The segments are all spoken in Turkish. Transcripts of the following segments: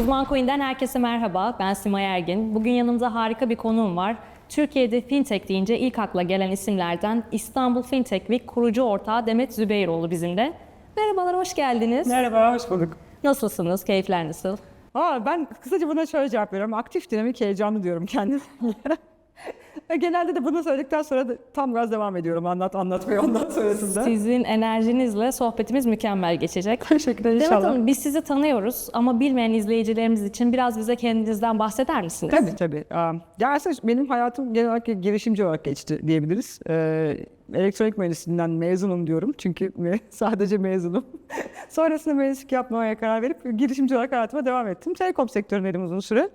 Uzman Coin'den herkese merhaba. Ben Simay Ergin. Bugün yanımda harika bir konuğum var. Türkiye'de fintech deyince ilk akla gelen isimlerden İstanbul Fintech Week kurucu ortağı Demet Zübeyroğlu bizimle. Merhabalar, hoş geldiniz. Merhaba, hoş bulduk. Nasılsınız? Keyifler nasıl? Aa, ben kısaca buna şöyle cevap veriyorum. Aktif, dinamik, heyecanlı diyorum kendime. Genelde de bunu söyledikten sonra da tam gaz devam ediyorum anlat anlatmaya ondan sonrasında. Sizin enerjinizle sohbetimiz mükemmel geçecek. Teşekkürler Demet inşallah. Hanım biz sizi tanıyoruz ama bilmeyen izleyicilerimiz için biraz bize kendinizden bahseder misiniz? Tabii tabii. Ya aslında benim hayatım genel olarak girişimci olarak geçti diyebiliriz. Ee, elektronik mühendisliğinden mezunum diyorum çünkü sadece mezunum. Sonrasında mühendislik yapmaya karar verip girişimci olarak hayatıma devam ettim. Telekom sektöründeydim uzun süre.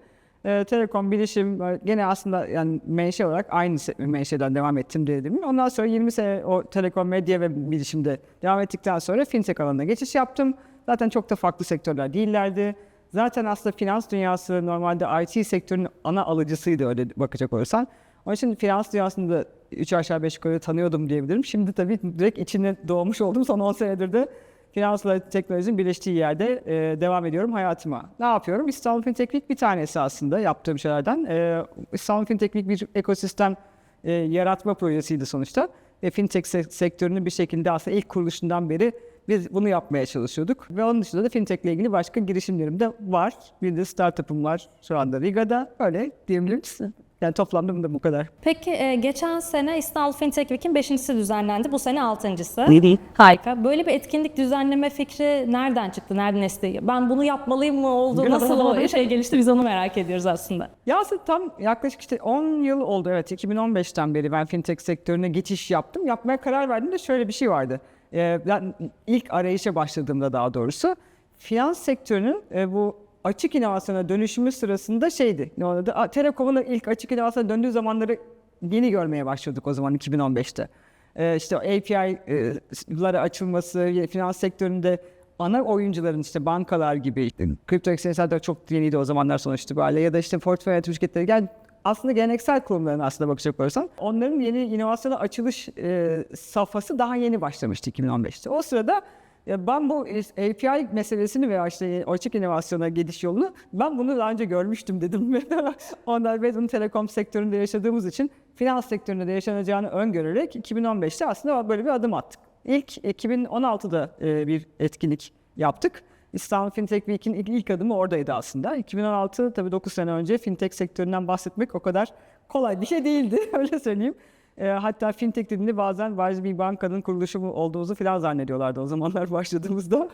Ee, telekom, bilişim, e, gene aslında yani menşe olarak aynı menşeden devam ettim dedim. Ondan sonra 20 sene o telekom, medya ve bilişimde devam ettikten sonra fintech alanına geçiş yaptım. Zaten çok da farklı sektörler değillerdi. Zaten aslında finans dünyası normalde IT sektörünün ana alıcısıydı öyle bakacak olursan. Onun için finans dünyasını da 3 aşağı 5 yukarı tanıyordum diyebilirim. Şimdi tabii direkt içine doğmuş oldum. Son 10 senedir de finansla teknolojinin birleştiği yerde e, devam ediyorum hayatıma. Ne yapıyorum? İstanbul Fintech Week bir tanesi aslında yaptığım şeylerden. E, İstanbul Fintech Week bir ekosistem e, yaratma projesiydi sonuçta. Ve fintech se- sektörünün bir şekilde aslında ilk kuruluşundan beri biz bunu yapmaya çalışıyorduk. Ve onun dışında da fintech ile ilgili başka girişimlerim de var. Bir de startup'ım var şu anda Riga'da. Öyle diyebiliriz. Yani toplamda da bu kadar. Peki e, geçen sene İstanbul Fintech Week'in 5.si düzenlendi. Bu sene 6.sı. Harika. Böyle bir etkinlik düzenleme fikri nereden çıktı? Nereden esti? Ben bunu yapmalıyım mı oldu? Nasıl o şey gelişti? Biz onu merak ediyoruz aslında. Ya aslında tam yaklaşık işte 10 yıl oldu evet 2015'ten beri ben fintech sektörüne geçiş yaptım. Yapmaya karar verdiğimde şöyle bir şey vardı. Ee, ben ilk arayışa başladığımda daha doğrusu finans sektörünün e, bu açık inovasyona dönüşümü sırasında şeydi. Ne oldu? Telekom'un ilk açık inovasyona döndüğü zamanları yeni görmeye başladık o zaman 2015'te. Ee, işte o API'ları açılması, finans sektöründe ana oyuncuların işte bankalar gibi, işte kripto de çok yeniydi o zamanlar sonuçta böyle ya da işte portföy yönetim şirketleri yani aslında geleneksel kurumların aslında bakacak olursan onların yeni inovasyona açılış e, safhası daha yeni başlamıştı 2015'te. O sırada ben bu API meselesini veya işte açık inovasyona gidiş yolunu ben bunu daha önce görmüştüm dedim. Ondan biz bunu telekom sektöründe yaşadığımız için finans sektöründe de yaşanacağını öngörerek 2015'te aslında böyle bir adım attık. İlk 2016'da e, bir etkinlik yaptık. İstanbul Fintech Week'in ilk, ilk adımı oradaydı aslında. 2016 tabii 9 sene önce fintech sektöründen bahsetmek o kadar kolay bir şey değildi öyle söyleyeyim. E, hatta fintech dediğinde bazen bazı bir bankanın kuruluşu mu olduğumuzu falan zannediyorlardı o zamanlar başladığımızda.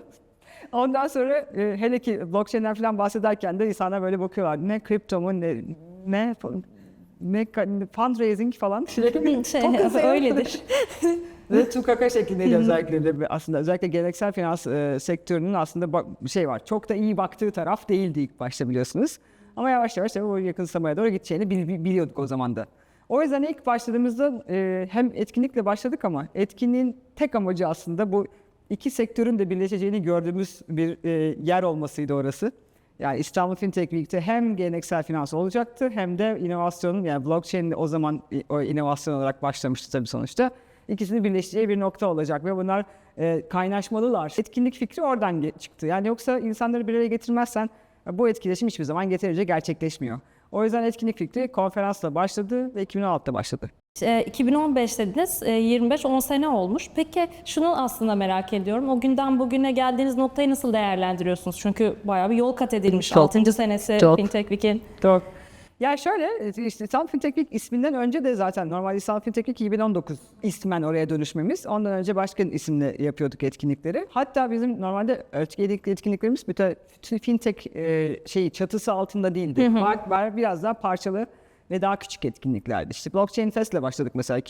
Ondan sonra e, hele ki blockchain'den falan bahsederken de insanlar böyle bakıyorlar. Ne kripto mu ne ne ne fundraising falan. Şey, öyledir. Ve tukaka şeklindeydi özellikle de aslında özellikle geleneksel finans e, sektörünün aslında bak, şey var. Çok da iyi baktığı taraf değildi ilk başta biliyorsunuz. Ama yavaş yavaş tabii o yakınsamaya doğru gideceğini bil- bil- biliyorduk o zaman da. O yüzden ilk başladığımızda e, hem etkinlikle başladık ama etkinliğin tek amacı aslında bu iki sektörün de birleşeceğini gördüğümüz bir e, yer olmasıydı orası. Yani İstanbul Fintech Week'te hem geleneksel finans olacaktı hem de inovasyonun yani blockchain o zaman i- o inovasyon olarak başlamıştı tabii sonuçta. İkisini birleşeceği bir nokta olacak ve bunlar e, kaynaşmalılar. Etkinlik fikri oradan çıktı. Yani yoksa insanları bir araya getirmezsen e, bu etkileşim hiçbir zaman yeterince gerçekleşmiyor. O yüzden etkinlik fikri konferansla başladı ve 2016'da başladı. E, 2015 dediniz, e, 25-10 sene olmuş. Peki şunu aslında merak ediyorum. O günden bugüne geldiğiniz noktayı nasıl değerlendiriyorsunuz? Çünkü bayağı bir yol kat edilmiş. Çok. 6. senesi Çok. Fintech Week'in. Doğru. Ya şöyle e, işte İstanbul Week isminden önce de zaten normal İstanbul Fintech Week 2019 ismen oraya dönüşmemiz. Ondan önce başka isimle yapıyorduk etkinlikleri. Hatta bizim normalde etkinlik- etkinliklerimiz bütün fintech e, şeyi çatısı altında değildi. Var, var biraz daha parçalı ve daha küçük etkinliklerdi. İşte Blockchain Fest ile başladık mesela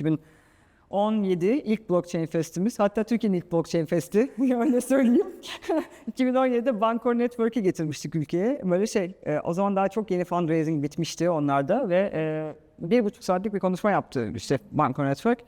2017 ilk Blockchain Fest'imiz. Hatta Türkiye'nin ilk Blockchain Fest'i. Öyle söyleyeyim. 2017'de Bancor Network'ü getirmiştik ülkeye. Böyle şey, e, o zaman daha çok yeni fundraising bitmişti onlarda ve e, bir buçuk saatlik bir konuşma yaptı işte Bancor Network.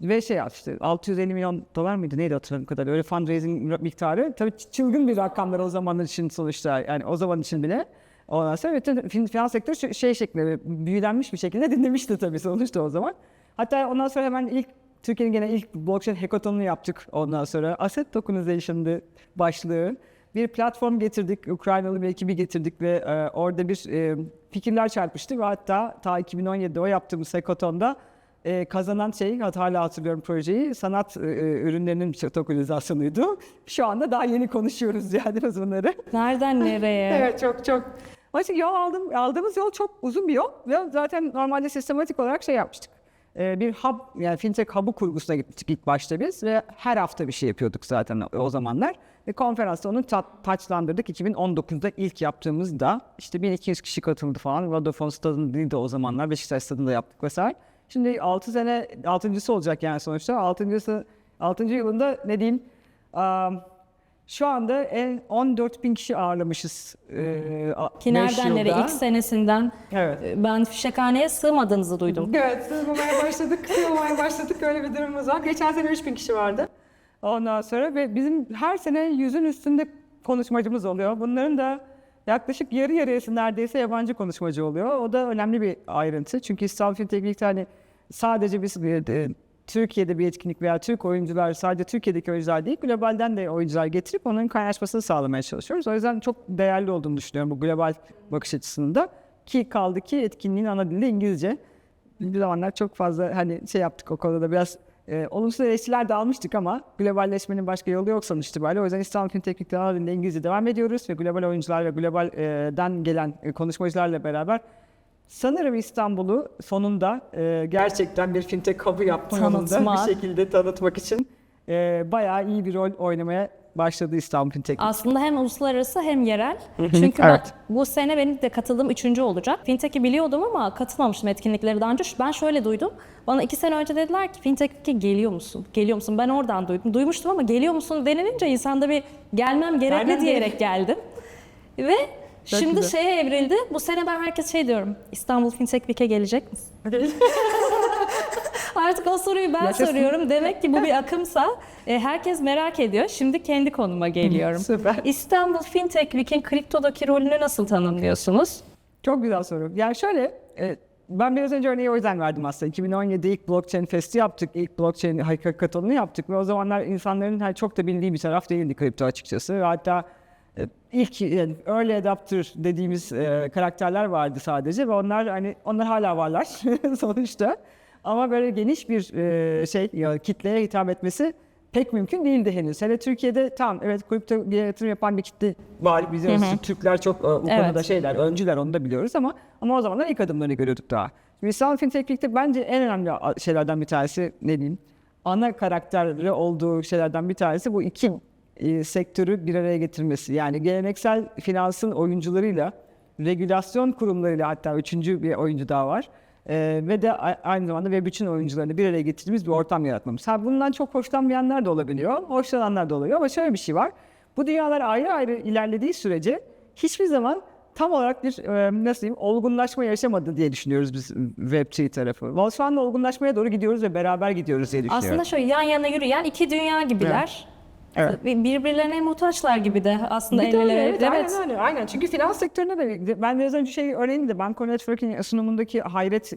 Ve şey yaptı, 650 milyon dolar mıydı neydi hatırladığım kadar öyle fundraising miktarı. Tabii çılgın bir rakamlar o zaman için sonuçta yani o zaman için bile. Ondan sonra bütün fin- finans sektörü şey şeklinde büyülenmiş bir şekilde dinlemişti tabii sonuçta o zaman. Hatta ondan sonra hemen ilk Türkiye'nin gene ilk blockchain hackathon'unu yaptık ondan sonra. Asset Tokenization'dı başlığı. bir platform getirdik. Ukraynalı bir ekibi getirdik ve e, orada bir e, fikirler çarpıştı ve hatta ta 2017'de o yaptığımız Sekoton'da e, kazanan şey, hala hatırlıyorum projeyi, sanat e, e, ürünlerinin tokenizasyonuydu. Şu anda daha yeni konuşuyoruz yani biz bunları. Nereden nereye? Evet çok çok. İşte yol aldım, aldığımız yol çok uzun bir yol ve zaten normalde sistematik olarak şey yapmıştık. Ee, bir hub yani fintech hub'ı kurgusuna gitmiştik ilk başta biz ve her hafta bir şey yapıyorduk zaten o, zamanlar. Ve konferansta onu ta- taçlandırdık. 2019'da ilk yaptığımızda işte 1200 kişi katıldı falan. Vodafone stadındaydı o zamanlar. Beşiktaş stadında yaptık vesaire. Şimdi 6 sene, 6.sı olacak yani sonuçta. 6.sı, 6. yılında ne diyeyim? am, şu anda en 14 bin kişi ağırlamışız. E, Ki nereden nereye? İlk senesinden Evet. e, ben fişekhaneye sığmadığınızı duydum. Evet, sığmamaya başladık, sığmamaya başladık. Öyle bir durumumuz var. Geçen sene 3000 kişi vardı. Ondan sonra ve bizim her sene yüzün üstünde konuşmacımız oluyor. Bunların da yaklaşık yarı yarıyası neredeyse yabancı konuşmacı oluyor. O da önemli bir ayrıntı. Çünkü İstanbul Film Teknik hani sadece biz e, Türkiye'de bir etkinlik veya Türk oyuncular, sadece Türkiye'deki oyuncular değil, globalden de oyuncular getirip onların kaynaşmasını sağlamaya çalışıyoruz. O yüzden çok değerli olduğunu düşünüyorum bu global bakış açısında. Ki kaldı ki etkinliğin ana dili İngilizce bir zamanlar çok fazla hani şey yaptık o konuda biraz e, olumsuz eleştiriler de almıştık ama globalleşmenin başka yolu yok sonuç itibariyle. O yüzden İstanbul Film Teknik'ten halinde İngilizce devam ediyoruz ve global oyuncular ve globalden gelen e, konuşmacılarla beraber sanırım İstanbul'u sonunda e, gerçekten bir fintech hub'ı yapma yolunda bir şekilde tanıtmak için e, bayağı iyi bir rol oynamaya başladı İstanbul Teknik. Aslında hem uluslararası hem yerel. Çünkü ben, Evet. bu sene benim de katıldığım üçüncü olacak. Fintech'i biliyordum ama katılmamıştım etkinlikleri daha önce. Ben şöyle duydum. Bana iki sene önce dediler ki Fintech'e geliyor musun? Geliyor musun? Ben oradan duydum. Duymuştum ama geliyor musun denilince insanda bir gelmem gerekli Gelmem diyerek geldim. Ve şimdi güzel. şeye evrildi. Bu sene ben herkes şey diyorum. İstanbul Fintech Week'e gelecek misin? Artık o soruyu ben Yaşasın. soruyorum. Demek ki bu bir akımsa e, herkes merak ediyor. Şimdi kendi konuma geliyorum. Süper. İstanbul Fintech Week'in kriptodaki rolünü nasıl tanımlıyorsunuz? Çok güzel soru. Yani şöyle, e, ben biraz önce örneği o yüzden verdim aslında. 2017'de ilk blockchain festi yaptık, ilk blockchain hackathon'unu yaptık ve o zamanlar insanların hani çok da bildiği bir taraf değildi kripto açıkçası. Ve hatta ilk yani early adopter dediğimiz e, karakterler vardı sadece ve onlar hani onlar hala varlar sonuçta. Ama böyle geniş bir e, şey ya, kitleye hitap etmesi pek mümkün değildi henüz. Hele Türkiye'de tam evet kripto yatırım yapan bir kitle var. Bizim Türkler çok e, bu Evet. konuda şeyler, öncüler onu da biliyoruz ama ama o zamanlar ilk adımlarını görüyorduk daha. Şimdi İstanbul Fintech Week'te bence en önemli şeylerden bir tanesi ne diyeyim? Ana karakterleri olduğu şeylerden bir tanesi bu iki e, sektörü bir araya getirmesi. Yani geleneksel finansın oyuncularıyla, regülasyon kurumlarıyla hatta üçüncü bir oyuncu daha var. E, ve de aynı zamanda Web3'ün oyuncularını bir araya getirdiğimiz bir ortam yaratmamız. Ha, bundan çok hoşlanmayanlar da olabiliyor, hoşlananlar da oluyor ama şöyle bir şey var. Bu dünyalar ayrı ayrı ilerlediği sürece hiçbir zaman tam olarak bir e, nasıl diyeyim olgunlaşma yaşamadı diye düşünüyoruz biz Web3 tarafı. Şu anda olgunlaşmaya doğru gidiyoruz ve beraber gidiyoruz diye düşünüyorum. Aslında şöyle yan yana yürüyen iki dünya gibiler. Evet. Bir- Birbirlerine muhtaçlar gibi de aslında Bir el ele öyle, verip- evet, Aynen, aynen, aynen. Çünkü finans sektöründe de ben biraz önce şey örneğini de Banko Network'in sunumundaki hayret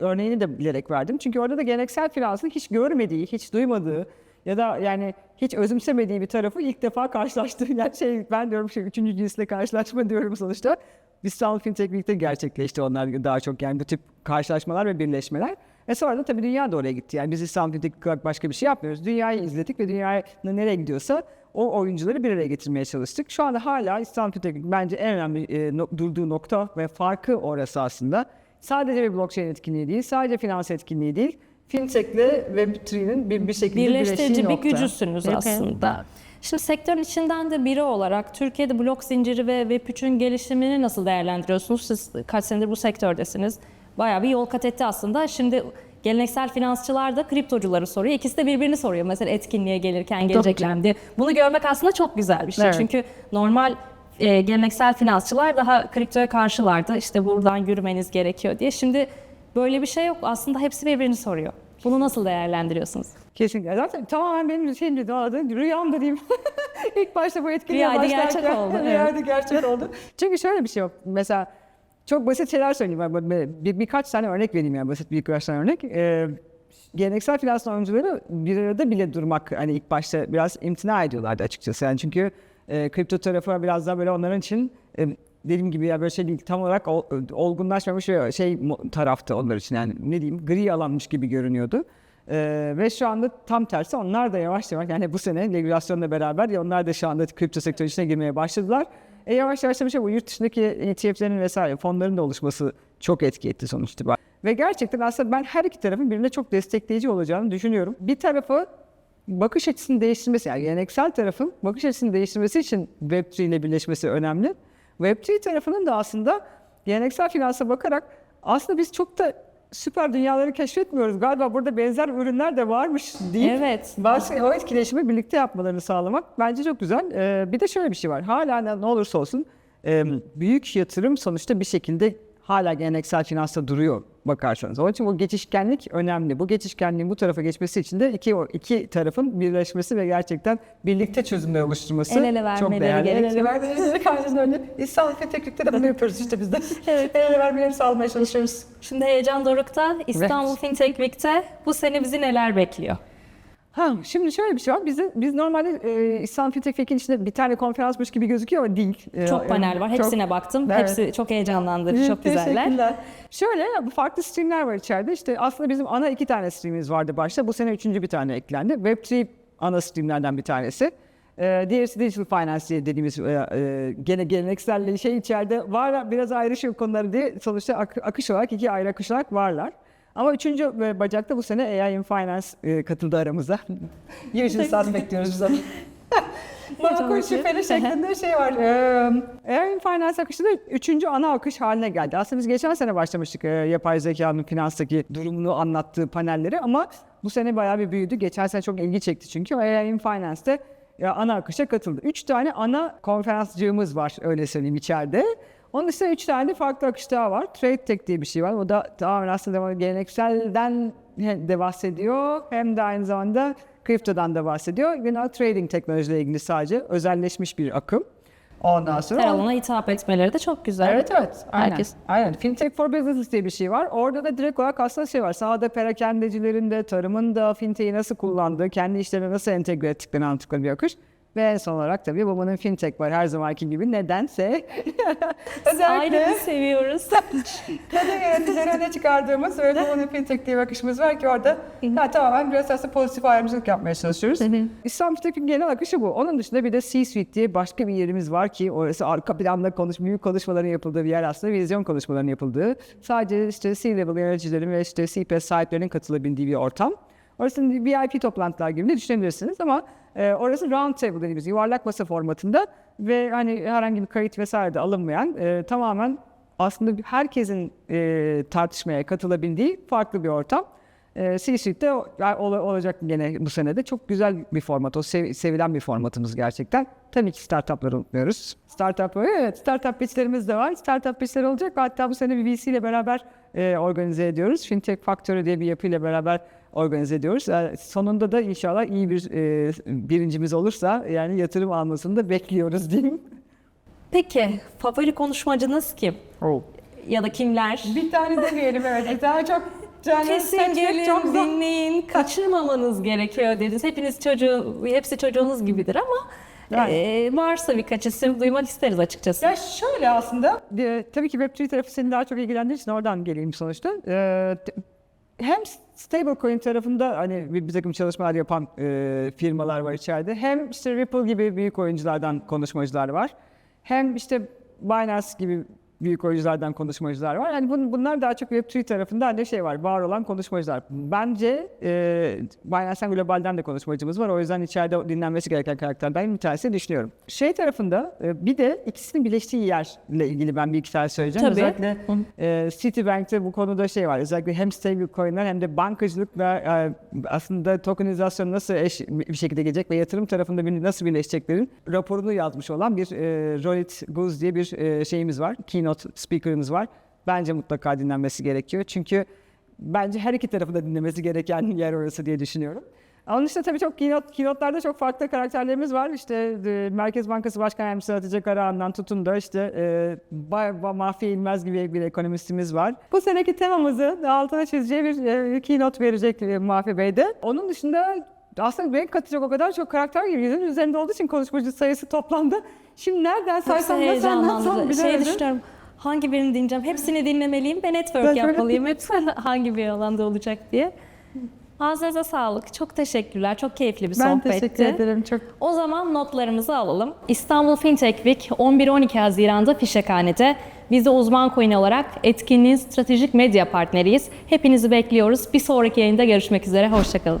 örneğini de bilerek verdim. Çünkü orada da geleneksel finansın hiç görmediği, hiç duymadığı ya da yani hiç özümsemediği bir tarafı ilk defa karşılaştı. Yani şey ben diyorum şey üçüncü cinsle karşılaşma diyorum sonuçta. İstanbul Fintech Week'te gerçekleşti onlar daha çok yani bu tip karşılaşmalar ve birleşmeler. E sonra da tabii dünya da oraya gitti. Yani biz İstanbul Fintech olarak başka bir şey yapmıyoruz. Dünyayı izledik ve dünya nereye gidiyorsa o oyuncuları bir araya getirmeye çalıştık. Şu anda hala İstanbul Fintech bence en önemli e, no- durduğu nokta ve farkı orası aslında. Sadece bir blockchain etkinliği değil, sadece finans etkinliği değil. Fintech'le Web3'nin bir, bir şekilde birleştirici birleştiği bir nokta. gücüsünüz Evet. aslında. Şimdi sektörün içinden de biri olarak Türkiye'de blok zinciri ve Web3'ün gelişimini nasıl değerlendiriyorsunuz? Siz kaç senedir bu sektördesiniz? Bayağı bir yol kat etti aslında. Şimdi geleneksel finansçılar da kriptocuları soruyor. İkisi de birbirini soruyor. Mesela etkinliğe gelirken gelecekler mi diye. Bunu görmek aslında çok güzel bir şey. Evet. Çünkü normal e, geleneksel finansçılar daha kriptoya karşılardı. İşte buradan yürümeniz gerekiyor diye. Şimdi böyle bir şey yok. Aslında hepsi birbirini soruyor. Bunu nasıl değerlendiriyorsunuz? Kesinlikle. Zaten tamamen benim şeyimdi, doğada rüyam da diyeyim. İlk başta bu etkinliğe Rüyaydı, başlarken. gerçek oldu. Rüyaydı, gerçek oldu. Çünkü şöyle bir şey yok. Mesela çok basit şeyler söyleyeyim. Ben bir, birkaç tane örnek vereyim yani basit birkaç tane örnek. Ee, geleneksel finans oyuncuları bir arada bile durmak hani ilk başta biraz imtina ediyorlardı açıkçası. Yani çünkü E, kripto tarafı biraz daha böyle onların için e, dediğim gibi ya böyle şey değil tam olarak ol- olgunlaşmamış ve şey taraftı onlar için yani ne diyeyim gri alanmış gibi görünüyordu. Ee, ve şu anda tam tersi onlar da yavaş yavaş yani bu sene regülasyonla beraber onlar da şu anda kripto sektörü içine girmeye başladılar. E yavaş yavaş bir şey bu yurt dışındaki ETF'lerin vesaire fonların da oluşması çok etki etti sonuçta. Ve gerçekten aslında ben her iki tarafın birbirine çok destekleyici olacağını düşünüyorum. Bir tarafı bakış açısını değiştirmesi yani geleneksel tarafın bakış açısını değiştirmesi için Web3 ile birleşmesi önemli. Web3 tarafının da aslında geleneksel finansa bakarak aslında biz çok da süper dünyaları keşfetmiyoruz. Galiba burada benzer ürünler de varmış deyip Evet. bazı o etkileşimi birlikte yapmalarını sağlamak bence çok güzel. Ee, bir de şöyle bir şey var. Hala ne olursa olsun e, büyük yatırım sonuçta bir şekilde hala geleneksel finansta duruyor bakarsanız. Onun için bu geçişkenlik önemli. Bu geçişkenliğin bu tarafa geçmesi için de iki o iki tarafın birleşmesi ve gerçekten birlikte çözümler oluşturması El ele çok değerli. El ele vermeleri karşısında öyle. İstanbul Teknik'te de bunu yapıyoruz işte biz de. Evet. El ele vermeleri sağlamaya çalışıyoruz. Şimdi heyecan dorukta İstanbul Fintech Week'te bu sene bizi neler bekliyor? Ha, şimdi şöyle bir şey var. Biz, biz normalde e, İstanbul Fintech içinde bir tane konferansmış gibi gözüküyor ama değil. E, Çok panel var. çok- Hepsine baktım. Evet. Hepsi çok heyecanlandırıcı, çok güzeller. Şöyle farklı streamler var içeride. İşte aslında bizim ana iki tane streamimiz vardı başta. Bu sene üçüncü bir tane eklendi. Web3 ana streamlerden bir tanesi. Ee, diğerisi Digital Finance diye dediğimiz e, e, gene geleneksel şey içeride var biraz ayrışıyor konuları diye sonuçta ak- akış olarak iki ayrı akış olarak varlar. Ama üçüncü bacakta bu sene AI in Finance e, katıldı aramıza. Usual saat bekliyoruz biz onu. Makul şüpheli şeklinde şey var. Ee, AI in Finance akışı da üçüncü ana akış haline geldi. Aslında biz geçen sene başlamıştık e, yapay zekanın finanstaki durumunu anlattığı panelleri ama bu sene bayağı bir büyüdü. Geçen sene çok ilgi çekti çünkü AI in Finance'te ana akışa katıldı. Üç tane ana konferanscığımız var öyle söyleyeyim içeride. Onun dışında üç tane farklı akış daha var. Trade Tech diye bir şey var. O da tamamen aslında gelenekselden de bahsediyor. Hem de aynı zamanda kriptodan da bahsediyor. Yine trading teknolojiyle ilgili sadece özelleşmiş bir akım. Ondan sonra... Her alana hitap etmeleri de çok güzel. Evet evet. Aynen. Herkes- Aynen. Fintech for Business diye bir şey var. Orada da direkt olarak aslında şey var. Sahada perakendecilerin de, tarımın da fintech'i nasıl kullandığı, kendi işlerine nasıl entegre ettiklerini anlattıkları bir akış. Ve son olarak tabii babanın fintech var her zamanki gibi. Nedense Ailemi seviyoruz. kadın yöneticileri öne çıkardığımız ve babanın fintech diye bir akışımız var ki orada ha, tamamen biraz aslında pozitif ayrımcılık yapmaya çalışıyoruz. İslam Fintech'in genel akışı bu. Onun dışında bir de C-Suite diye başka bir yerimiz var ki orası arka planda konuş, büyük konuşmaların yapıldığı bir yer aslında. Vizyon konuşmalarının yapıldığı. Sadece işte C-level yöneticilerin ve işte CPS sahiplerinin katılabildiği bir ortam. Orası VIP toplantılar gibi de düşünebilirsiniz ama e, orası round table dediğimiz yuvarlak masa formatında ve hani herhangi bir kayıt vesaire de alınmayan e, tamamen aslında herkesin e, tartışmaya katılabildiği farklı bir ortam. E, C-Suite'de ol- olacak gene bu sene de çok güzel bir format. O sev- sevilen bir formatımız gerçekten. Tabii ki startupları unutmuyoruz. Startup, evet startup pitchlerimiz de var. Startup pitchler olacak. Hatta bu sene bir VC ile beraber e, organize ediyoruz. Fintech Factory diye bir yapıyla beraber organize ediyoruz. E, sonunda da inşallah iyi bir e, birincimiz olursa yani yatırım almasını da bekliyoruz diyeyim. Peki favori konuşmacınız kim? Ya da kimler? Bir tane demeyelim evet. Daha çok canım Kesin gelin, çok dinleyin, kaçırmamanız gerekiyor dediniz. Hepiniz çocuğu, hepsi çocuğunuz gibidir ama Yani. e, varsa birkaç isim duymak isteriz açıkçası. Ya şöyle aslında, e, tabii ki Web3 tarafı seni daha çok ilgilendiği için oradan geleyim sonuçta. E, hem stablecoin tarafında hani bir, bir takım çalışmalar yapan e, firmalar var içeride. Hem işte Ripple gibi büyük oyunculardan konuşmacılar var. Hem işte Binance gibi büyük oyunculardan konuşmacılar var. Yani bun, bunlar daha çok Web3 tarafında hani şey var, var olan konuşmacılar. Bence e, Binance'den Global'den de konuşmacımız var. O yüzden içeride dinlenmesi gereken karakterden bir tanesi düşünüyorum. Şey tarafında e, bir de ikisinin birleştiği yerle ilgili ben bir iki tane söyleyeceğim. Tabii. Özellikle e, Citibank'te bu konuda şey var. Özellikle hem stablecoin'ler hem de bankacılıkla e, aslında tokenizasyon nasıl eş bir şekilde gelecek ve yatırım tarafında bir, nasıl birleşeceklerin raporunu yazmış olan bir e, Rohit Guz diye bir e, şeyimiz var. Keynote speaker'ımız var. Bence mutlaka dinlenmesi gerekiyor. Çünkü bence her iki tarafı da dinlemesi gereken yer orası diye düşünüyorum. Onun dışında tabii çok keynote, keynote'larda çok farklı karakterlerimiz var. İşte e, Merkez Bankası Başkan Yardımcısı Hatice Karahan'dan tutun da işte e, Bay, Bay Mahfi İlmez gibi bir ekonomistimiz var. Bu seneki temamızı altına çizeceği bir e, keynote verecek e, Mahfi Bey de. Onun dışında aslında renk katacak o kadar çok karakter gibi yüzün üzerinde olduğu için konuşmacı sayısı toplandı. Şimdi nereden saysam nasıl anlatsam heyecanlandırdı. Şey düşünüyorum. Hangi birini dinleyeceğim? Hepsini dinlemeliyim ve network Ben yapmalıyım. Hepsi hangi bir alanda olacak diye. Ağzınıza sağlık. Çok teşekkürler. Çok keyifli bir Ben sohbetti. teşekkür ederim çok. O zaman notlarımızı alalım. İstanbul Fintech Week 11-12 Haziran'da Fişekhane'de. Biz de uzman coin olarak etkinliğin stratejik medya partneriyiz. Hepinizi bekliyoruz. Bir sonraki yayında görüşmek üzere. Hoşçakalın.